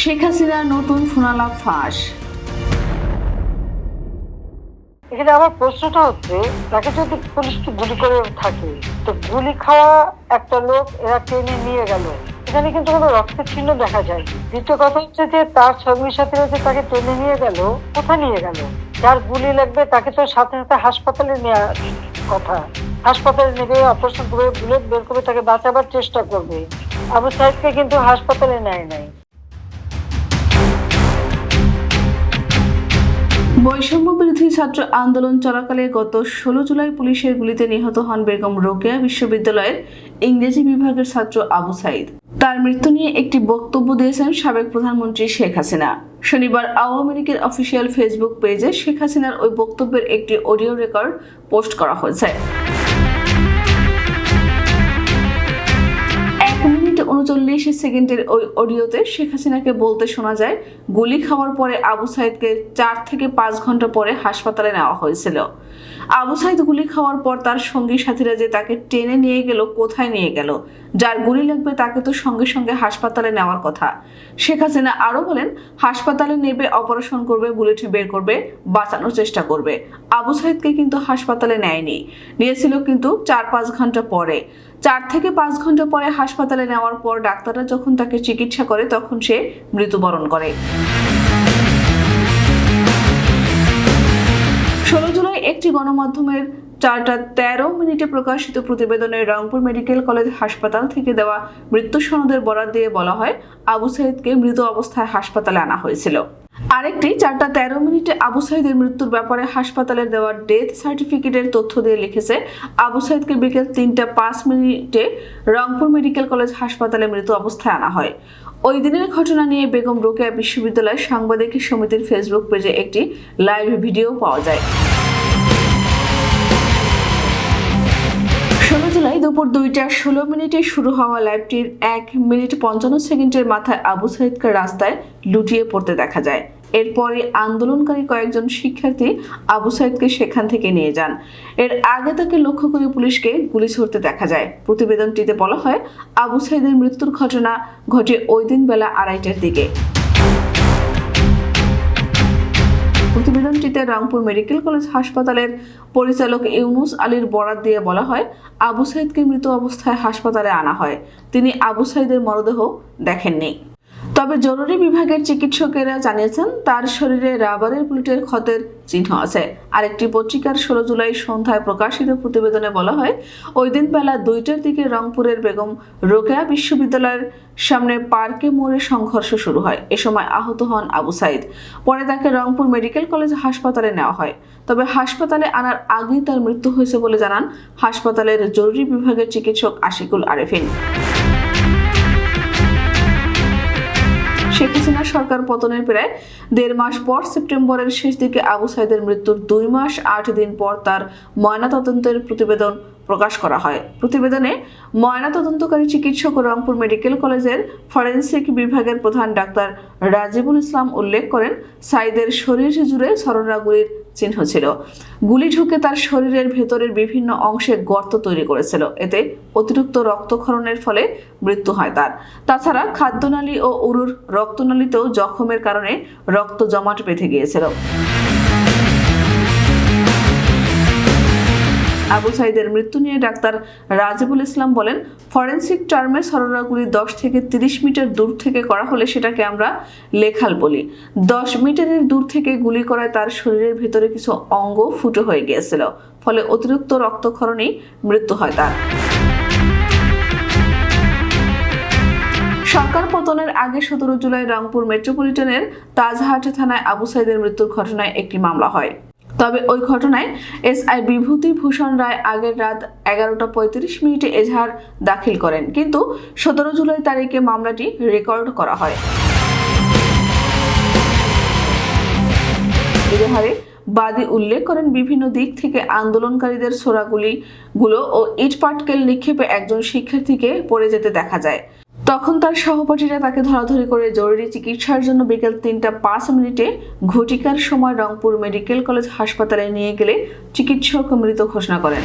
শেখ হাসিনার নতুন ফোনালাপ ফাঁস। এখানে আমার প্রশ্নটা হচ্ছে, তাকে যদি পুলিশকে গুলি করে থাকে, তো গুলি খাওয়া একটা লোক এরা টেনে নিয়ে গেল। এখানে কিন্তু কোনো রক্তের চিহ্ন দেখা যায় দ্বিতীয় কথা হচ্ছে যে, তার সঙ্গী সাথীরা যে তাকে টেনে নিয়ে গেল, কোথায় নিয়ে গেল? যার গুলি লাগবে তাকে তো সাথে সাথে হাসপাতালে নেওয়ার কথা। হাসপাতালে নেবে, অপারেশন করে বুলেট বের করে তাকে বাঁচাবার চেষ্টা করবে। আবু সাহেবকে কিন্তু হাসপাতালে নেয় নাই। বৈষম্য বিরোধী ছাত্র আন্দোলন চলাকালে গত ষোলো জুলাই পুলিশের গুলিতে নিহত হন বেগম রোকেয়া বিশ্ববিদ্যালয়ের ইংরেজি বিভাগের ছাত্র আবু সাইদ। তার মৃত্যু নিয়ে একটি বক্তব্য দিয়েছেন সাবেক প্রধানমন্ত্রী শেখ হাসিনা। শনিবার আওয়ামী লীগের অফিসিয়াল ফেসবুক পেজে শেখ হাসিনার ওই বক্তব্যের একটি অডিও রেকর্ড পোস্ট করা হয়েছে। এক মিনিট উনচল্লিশ সেকেন্ডের ওই অডিওতে শেখ হাসিনাকে বলতে শোনা যায়, গুলি খাওয়ার পরে আবু সাইদকে চার থেকে পাঁচ ঘণ্টা পরে হাসপাতালে নেওয়া হয়েছিল। আবু সাইদ গুলি খাওয়ার পর তার সঙ্গী সাথীরা যে তাকে টেনে নিয়ে গেল, কোথায় নিয়ে গেল? যার গুলি লাগবে তাকে তো সঙ্গে সঙ্গে হাসপাতালে নেওয়ার কথা। শেখ হাসিনা আরও বলেন, হাসপাতালে নেবে, অপারেশন করবে, বুলেট বের করবে, বাঁচানোর চেষ্টা করবে। আবু সাইদকে কিন্তু হাসপাতালে নেয়নি। নিয়েছিল কিন্তু চার পাঁচ ঘণ্টা পরে। চার থেকে পাঁচ ঘণ্টা পরে হাসপাতালে নেওয়ার পর ডাক্তাররা যখন তাকে চিকিৎসা করে, তখন সে মৃত্যুবরণ করে। ষোলো জুলাই একটি গণমাধ্যমের চারটা তেরো মিনিটে প্রকাশিত প্রতিবেদনে রংপুর মেডিকেল কলেজ হাসপাতাল থেকে দেওয়া মৃত্যু সনদের বরাদ দিয়ে বলা হয়, আবু সাইদকে মৃত অবস্থায় হাসপাতালে আনা হয়েছিল। আরেকটি, চারটা তেরো মিনিটে আবু সাইদের মৃত্যুর ব্যাপারে হাসপাতালের দেওয়া ডেথ সার্টিফিকেটের তথ্য দিয়ে লিখেছে, আবু সাইদকে বিকেল তিনটা পাঁচ মিনিটে রংপুর মেডিকেল কলেজ হাসপাতালে মৃত অবস্থায় আনা হয়। ওই দিনের ঘটনা নিয়ে বেগম রোকেয়া বিশ্ববিদ্যালয় সাংবাদিক সমিতির ফেসবুক পেজে একটি লাইভ ভিডিও পাওয়া যায়। জুলাই দুপুর দুইটা ষোলো মিনিটে শুরু হওয়া লাইভটির এক মিনিট পঞ্চান্ন সেকেন্ডের মাথায় আবু সাইদকে রাস্তায় লুটিয়ে পড়তে দেখা যায়। এরপরে আন্দোলনকারী কয়েকজন শিক্ষার্থী আবু সাইদকে সেখান থেকে নিয়ে যান। এর আগে তাকে লক্ষ্য করে পুলিশকে গুলি ছড়তে দেখা যায়। প্রতিবেদনটিতে বলা হয়, আবু সাইদের মৃত্যুর ঘটনা ঘটে ওই দিন বেলা আড়াইটার দিকে। প্রতিবেদনটিতে রংপুর মেডিকেল কলেজ হাসপাতালের পরিচালক ইউনুস আলীর বরাত দিয়ে বলা হয়, আবু সাইদকে মৃত অবস্থায় হাসপাতালে আনা হয়। তিনি আবু সাইদের মরদেহ দেখেননি। তবে জরুরি বিভাগের চিকিৎসকেরা জানিয়েছেন, তার শরীরে রাবারের বুলেটের ক্ষতের চিহ্ন আছে। আরেকটি পত্রিকার ষোলো জুলাই সন্ধ্যায় প্রকাশিত প্রতিবেদনে বলা হয়, ওই দিন বেলা দুইটার দিকে রংপুরের বেগম রোকেয়া বিশ্ববিদ্যালয়ের সামনে পার্কে মোড়ে সংঘর্ষ শুরু হয়। এ সময় আহত হন আবু সাইদ। পরে তাকে রংপুর মেডিকেল কলেজ হাসপাতালে নেওয়া হয়। তবে হাসপাতালে আনার আগেই তার মৃত্যু হয়েছে বলে জানান হাসপাতালের জরুরি বিভাগের চিকিৎসক আশিকুল আরেফিন। শেখ হাসিনা সরকার পতনের প্রায় দেড় মাস পর সেপ্টেম্বরের শেষ দিকে আবু সাইদের মৃত্যুর দুই মাস, আট দিন পর তার ময়নাতদন্তের প্রতিবেদন প্রকাশ করা হয়। প্রতিবেদনে ময়নাতদন্তকারী চিকিৎসক রংপুর মেডিকেল কলেজের ফরেন্সিক বিভাগের প্রধান ডাক্তার রাজিবুল ইসলাম উল্লেখ করেন, সাইদের শরীর জুড়ে ছরণাগুলির চিহ্ন ছিল। গুলি ঢুকে তার শরীরের ভেতরের বিভিন্ন অংশে গর্ত তৈরি করেছিল। এতে অতিরিক্ত রক্তক্ষরণের ফলে মৃত্যু হয় তার। তাছাড়া খাদ্যনালী ও উরুর রক্তনালীতেও জখমের কারণে রক্ত জমাট বেঁধে গিয়েছিল। আবু সাইদের মৃত্যু নিয়ে ডাক্তার রাজিবুল ইসলাম বলেন, ফরেন্সিক টার্মে সরোরাগুলি দশ থেকে তিরিশ মিটার দূর থেকে করা হলে সেটাকে আমরা লেখাল বলি। দশ মিটারের দূর থেকে গুলি করায় তার শরীরের ভিতরে কিছু অঙ্গ ফুটো হয়ে গিয়েছিল, ফলে অতিরিক্ত রক্তক্ষরণেই মৃত্যু হয় তার। সরকার পতনের আগে সতেরো জুলাই রংপুর মেট্রোপলিটনের তাজহাট থানায় আবু সাইদের মৃত্যুর ঘটনায় একটি মামলা হয়। তবে ওই ঘটনায় এসআই বিভূতি ভূষণ রায় আগের রাত এগারোটা পঁয়ত্রিশ মিনিটে এজাহার দাখিল করেন। কিন্তু সতেরো জুলাই তারিখে মামলাটি রেকর্ড করা হয়। এজাহারে বাদী উল্লেখ করেন বিভিন্ন দিক থেকে আন্দোলনকারীদের ছোড়াগুলি গুলো ও ইট পাটকেল নিক্ষেপে একজন শিক্ষার্থীকে পড়ে যেতে দেখা যায়। তখন তার সহপাঠীরা তাকে ধরাধরি করে জরুরি চিকিৎসার জন্য বিকেল তিনটা পাঁচ মিনিটে ঘটিকার সময় রংপুর মেডিকেল কলেজ হাসপাতালে নিয়ে গেলে চিকিৎসক মৃত ঘোষণা করেন।